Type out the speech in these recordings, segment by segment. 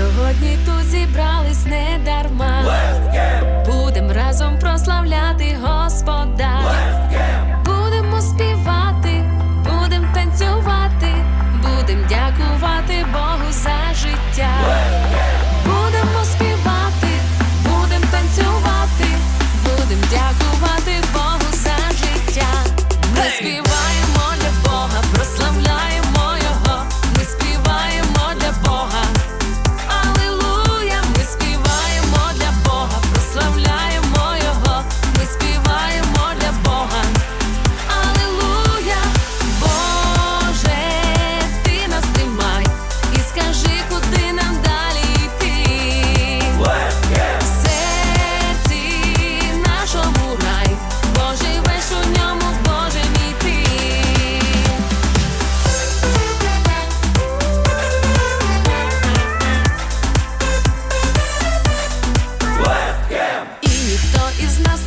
Сьогодні тут зібрались не дарма.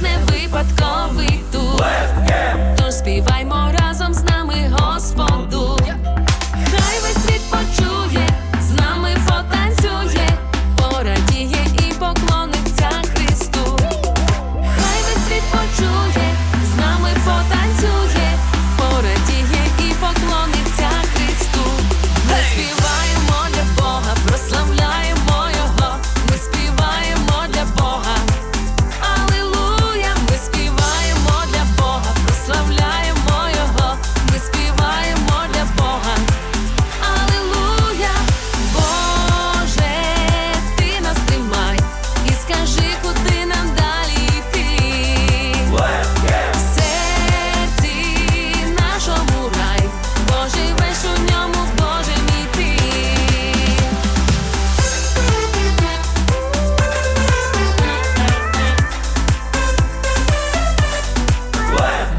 me. Fue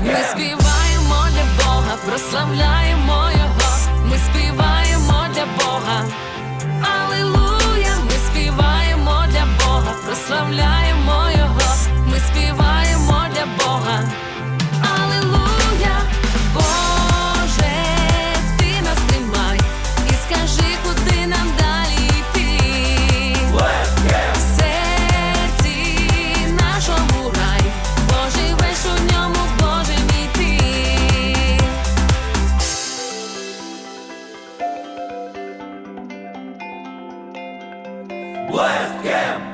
Ми співаємо для Бога, прославляємо Його, ми співаємо для Бога, Аллилуйя, ми співаємо для Бога, прославляємо Його, ми співаємо для Бога. West Camp!